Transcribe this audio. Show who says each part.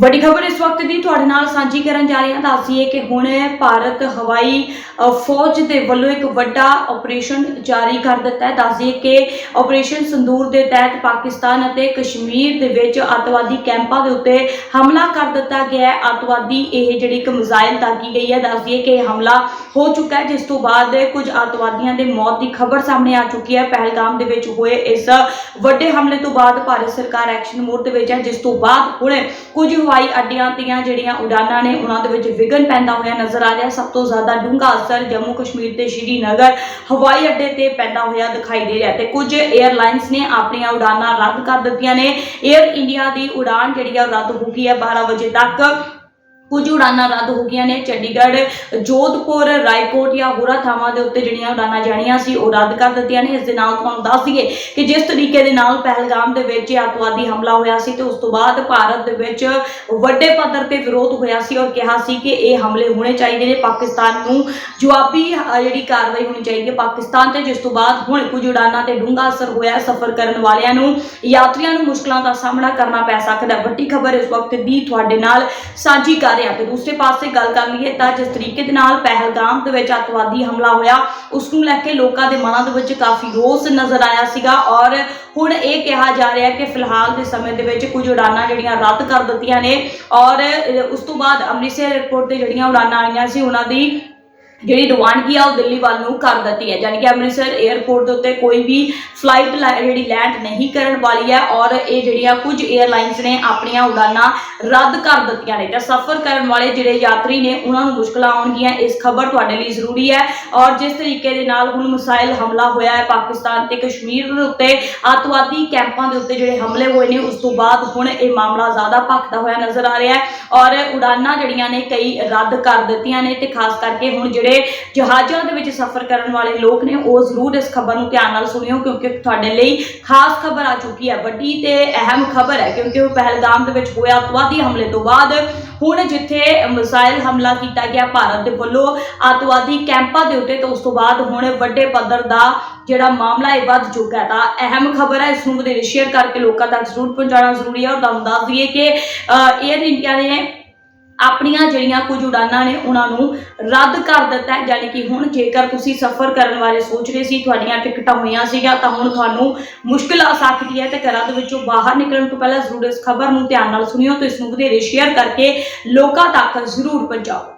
Speaker 1: ਵੱਡੀ ਖਬਰ ਇਸ ਵਕਤ ਦੀ ਤੁਹਾਡੇ ਨਾਲ ਸਾਂਝੀ ਕਰਨ ਜਾ ਰਹੇ ਹਾਂ। ਦੱਸਦੀਏ ਕਿ ਹੁਣ ਭਾਰਤ ਹਵਾਈ ਫੌਜ ਦੇ ਵੱਲੋਂ ਇੱਕ ਵੱਡਾ ਆਪਰੇਸ਼ਨ ਜਾਰੀ ਕਰ ਦਿੱਤਾ ਹੈ। ਦੱਸਦੀਏ ਕਿ ਆਪਰੇਸ਼ਨ ਸੰਦੂਰ ਦੇ ਤਹਿਤ ਪਾਕਿਸਤਾਨ ਅਤੇ ਕਸ਼ਮੀਰ ਦੇ ਵਿੱਚ ਅੱਤਵਾਦੀ ਕੈਂਪਾਂ ਦੇ ਉੱਤੇ ਹਮਲਾ ਕਰ ਦਿੱਤਾ ਗਿਆ ਹੈ। ਅੱਤਵਾਦੀ ਇਹ ਜਿਹੜੀ ਇੱਕ ਮਿਜ਼ਾਈਲ ਦਾਗੀ ਗਈ ਹੈ। ਦੱਸਦੀਏ ਕਿ ਇਹ ਹਮਲਾ ਹੋ ਚੁੱਕਾ ਹੈ, ਜਿਸ ਤੋਂ ਬਾਅਦ ਕੁਝ ਅੱਤਵਾਦੀਆਂ ਦੇ ਮੌਤ ਦੀ ਖਬਰ ਸਾਹਮਣੇ ਆ ਚੁੱਕੀ ਹੈ। ਪਹਿਲਗਾਮ ਦੇ ਵਿੱਚ ਹੋਏ ਇਸ ਵੱਡੇ ਹਮਲੇ ਤੋਂ ਬਾਅਦ ਭਾਰਤ ਸਰਕਾਰ ਐਕਸ਼ਨ ਮੋਡ ਦੇ ਵਿੱਚ ਹੈ, ਜਿਸ ਤੋਂ ਬਾਅਦ ਹੁਣ ਕੁਝ ਹਵਾਈ ਅੱਡਿਆਂ ਦੀਆਂ ਜਿਹੜੀਆਂ ਉਡਾਨਾਂ ਨੇ, ਉਹਨਾਂ ਦੇ ਵਿੱਚ ਵਿਘਨ ਪੈਂਦਾ ਹੋਇਆ ਨਜ਼ਰ ਆ ਰਿਹਾ। ਸਭ ਤੋਂ ਜ਼ਿਆਦਾ ਡੂੰਘਾ ਅਸਰ ਜੰਮੂ ਕਸ਼ਮੀਰ ਤੇ ਸ਼੍ਰੀਨਗਰ ਹਵਾਈ ਅੱਡੇ ਤੇ ਪੈਂਦਾ ਹੋਇਆ ਦਿਖਾਈ ਦੇ ਰਿਹਾ ਤੇ ਕੁਝ 에ਅਰਲਾਈਨਸ ਨੇ ਆਪਣੀਆਂ ਉਡਾਨਾਂ ਰੱਦ ਕਰ ਦਿੱਤੀਆਂ ਨੇ। 에ਅਰ ਇੰਡੀਆ ਦੀ ਉਡਾਨ ਜਿਹੜੀ ਆ ਉਹ ਰੱਦ ਹੋ ਗਈ ਹੈ 12 ਵਜੇ ਤੱਕ। ਕੁਝ ਉਡਾਨਾਂ ਰੱਦ ਹੋ ਗਈਆਂ ਨੇ। ਚੰਡੀਗੜ੍ਹ, ਜੋਧਪੁਰ, ਰਾਏਕੋਟ ਜਾਂ ਹੋਰਾਂ ਥਾਵਾਂ ਦੇ ਉੱਤੇ ਜਿਹੜੀਆਂ ਉਡਾਨਾਂ ਜਾਣੀਆਂ ਸੀ, ਉਹ ਰੱਦ ਕਰ ਦਿੱਤੀਆਂ ਨੇ। ਇਸ ਦੇ ਨਾਲ ਤੁਹਾਨੂੰ ਦੱਸ ਦਈਏ ਕਿ ਜਿਸ ਤਰੀਕੇ ਦੇ ਨਾਲ ਪਹਿਲਗਾਮ ਦੇ ਵਿੱਚ ਇਹ ਅੱਤਵਾਦੀ ਹਮਲਾ ਹੋਇਆ ਸੀ ਤੇ ਉਸ ਤੋਂ ਬਾਅਦ ਭਾਰਤ ਦੇ ਵਿੱਚ ਵੱਡੇ ਪੱਧਰ ਤੇ ਵਿਰੋਧ ਹੋਇਆ ਸੀ ਔਰ ਕਿਹਾ ਸੀ ਕਿ ਇਹ ਹਮਲੇ ਹੋਣੇ ਚਾਹੀਦੇ ਨੇ। ਪਾਕਿਸਤਾਨ ਨੂੰ ਜਵਾਬੀ ਜਿਹੜੀ ਕਾਰਵਾਈ ਹੋਣੀ ਚਾਹੀਦੀ ਹੈ ਪਾਕਿਸਤਾਨ ਤੇ, ਜਿਸ ਤੋਂ ਬਾਅਦ ਹੁਣ ਕੁਝ ਉਡਾਨਾਂ ਤੇ ਡੂੰਘਾ ਅਸਰ ਹੋਇਆ ਸਫ਼ਰ ਕਰਨ ਵਾਲਿਆਂ ਨੂੰ, ਯਾਤਰੀਆਂ ਨੂੰ ਮੁਸ਼ਕਲਾਂ ਦਾ ਸਾਹਮਣਾ ਕਰਨਾ ਪੈ ਸਕਦਾ ਵੱਡੀ ਖਬਰ ਇਸ ਵਕਤ ਦੀ ਤੁਹਾਡੇ ਨਾਲ ਸਾਂਝੀ ਕਰ ਰਿਹਾ ਤੇ ਦੂਸਰੇ ਪਾਸੇ ਗੱਲ ਕਰ ਲਈਏ ਤਾਂ ਜਿਸ ਤਰੀਕੇ ਦੇ ਨਾਲ ਪਹਿਲਗਾਮ ਦੇ ਵਿੱਚ ਅੱਤਵਾਦੀ ਹਮਲਾ ਹੋਇਆ, ਉਸ ਨੂੰ ਲੈ ਕੇ ਲੋਕਾਂ ਦੇ ਮਨਾਂ ਦੇ ਵਿੱਚ ਕਾਫੀ ਰੋਸ ਨਜ਼ਰ ਆਇਆ ਸੀਗਾ ਔਰ ਹੁਣ ਇਹ ਕਿਹਾ ਜਾ ਰਿਹਾ ਕਿ ਫਿਲਹਾਲ ਦੇ ਸਮੇਂ ਦੇ ਵਿੱਚ ਕੁਝ ਉਡਾਨਾਂ ਜਿਹੜੀਆਂ ਰੱਦ ਕਰ ਦਿੱਤੀਆਂ ਨੇ ਔਰ ਉਸ ਤੋਂ ਬਾਅਦ ਅੰਮ੍ਰਿਤਸਰ ਏਅਰਪੋਰਟ ਤੇ ਜਿਹੜੀਆਂ ਉਡਾਨਾਂ ਆਈਆਂ ਸੀ, ਉਹਨਾਂ ਦੀ ਜਿਹੜੀ ਰਵਾਨਗੀ ਆ ਉਹ ਦਿੱਲੀ ਵੱਲ ਨੂੰ ਕਰ ਦਿੱਤੀ ਹੈ। ਯਾਨੀ ਕਿ ਅੰਮ੍ਰਿਤਸਰ 에ਅਰਪੋਰਟ ਦੇ ਉੱਤੇ ਕੋਈ ਵੀ ਫਲਾਈਟ ਜਿਹੜੀ ਲੈਂਡ ਨਹੀਂ ਕਰਨ ਵਾਲੀ ਹੈ ਔਰ ਇਹ ਜਿਹੜੀਆਂ ਕੁਝ 에ਅਰਲਾਈਨਸ ਨੇ ਆਪਣੀਆਂ ਉਡਾਨਾਂ ਰੱਦ ਕਰ ਦਿੱਤੀਆਂ ਨੇ। ਤਾਂ ਸਫ਼ਰ ਕਰਨ ਵਾਲੇ ਜਿਹੜੇ ਯਾਤਰੀ ਨੇ, ਉਹਨਾਂ ਨੂੰ ਮੁਸ਼ਕਲਾਂ ਆਉਣਗੀਆਂ, ਇਸ ਖਬਰ ਤੁਹਾਡੇ ਲਈ ਜ਼ਰੂਰੀ ਹੈ। ਔਰ ਜਿਸ ਤਰੀਕੇ ਦੇ ਨਾਲ ਹੁਣ ਮਿਸਾਈਲ ਹਮਲਾ ਹੋਇਆ ਹੈ ਪਾਕਿਸਤਾਨ ਤੇ ਕਸ਼ਮੀਰ ਦੇ ਉੱਤੇ, ਅੱਤਵਾਦੀ ਕੈਂਪਾਂ ਦੇ ਉੱਤੇ ਜਿਹੜੇ ਹਮਲੇ ਹੋਏ ਨੇ, ਉਸ ਤੋਂ ਬਾਅਦ ਹੁਣ ਇਹ ਮਾਮਲਾ ਜ਼ਿਆਦਾ ਭਖਦਾ ਹੋਇਆ ਨਜ਼ਰ ਆ ਰਿਹਾ ਹੈ। ਔਰ ਉਡਾਨਾਂ ਜਿਹੜੀਆਂ ਨੇ ਕਈ ਰੱਦ ਕਰ ਦਿੱਤੀਆਂ ਨੇ ਤੇ ਖਾਸ ਕਰਕੇ ਹੁਣ ਜਿਹੜੇ ਜਹਾਜ਼ਾਂ ਦੇ ਵਿੱਚ ਸਫ਼ਰ ਕਰਨ ਵਾਲੇ ਲੋਕ ਨੇ, ਉਹ ਜ਼ਰੂਰ ਇਸ ਖਬਰ ਨੂੰ ਧਿਆਨ ਨਾਲ ਸੁਣਿਓ, ਕਿਉਂਕਿ ਤੁਹਾਡੇ ਲਈ ਖਾਸ ਖਬਰ ਆ ਚੁੱਕੀ ਹੈ। ਵੱਡੀ ਤੇ ਅਹਿਮ ਖਬਰ ਹੈ, ਕਿਉਂਕਿ ਉਹ ਪਹਿਲਗਾਮ ਦੇ ਵਿੱਚ ਹੋਇਆ। ਅੱਤਵਾਦੀ ਹਮਲੇ ਤੋਂ ਬਾਅਦ ਹੁਣ ਜਿੱਥੇ ਮਿਸਾਈਲ ਹਮਲਾ ਕੀਤਾ ਗਿਆ, ਭਾਰਤ ਦੇ ਵੱਲੋਂ ਅੱਤਵਾਦੀ ਕੈਂਪਾਂ ਦੇ ਉੱਤੇ, ਤਾਂ ਉਸ ਤੋਂ ਬਾਅਦ ਹੁਣ ਵੱਡੇ ਪੱਧਰ ਦਾ ਜਿਹੜਾ ਮਾਮਲਾ ਇਹ ਵੱਧ ਚੁੱਕਾ ਤਾਂ ਅਹਿਮ ਖਬਰ ਹੈ। ਇਸ ਨੂੰ ਵਧੇਰੇ ਸ਼ੇਅਰ ਕਰਕੇ ਲੋਕਾਂ ਤੱਕ ਜ਼ਰੂਰ ਪਹੁੰਚਾਉਣਾ ਜ਼ਰੂਰੀ ਹੈ। ਔਰ ਤੁਹਾਨੂੰ ਦੱਸ ਦਈਏ ਕਿ 에ਅਰ ਇੰਡੀਆ ਨੇ ਆਪਣੀਆਂ ਜਿਹੜੀਆਂ ਕੁਝ ਉਡਾਨਾਂ ਨੇ, ਉਹਨਾਂ ਨੂੰ ਰੱਦ ਕਰ ਦਿੱਤਾ ਹੈ। ਯਾਨੀ ਕਿ ਹੁਣ ਜੇਕਰ ਤੁਸੀਂ ਸਫ਼ਰ ਕਰਨ ਬਾਰੇ ਸੋਚ ਰਹੇ ਸੀ, ਤੁਹਾਡੀਆਂ ਟਿਕਟਾਂ ਹੋਈਆਂ ਸੀਗਾ ਤਾਂ ਹੁਣ ਤੁਹਾਨੂੰ ਮੁਸ਼ਕਲ ਆ ਸਕਦੀ ਹੈ ਤੇ ਘਰਾਂ ਦੇ ਵਿੱਚੋਂ ਬਾਹਰ ਨਿਕਲਣ ਤੋਂ ਪਹਿਲਾਂ ਜ਼ਰੂਰ ਇਸ ਖਬਰ ਨੂੰ ਧਿਆਨ ਨਾਲ ਸੁਣਿਓ ਤੇ ਇਸ ਨੂੰ ਵਧੇਰੇ ਸ਼ੇਅਰ ਕਰਕੇ ਲੋਕਾਂ ਤੱਕ ਜ਼ਰੂਰ ਪਹੁੰਚਾਓ।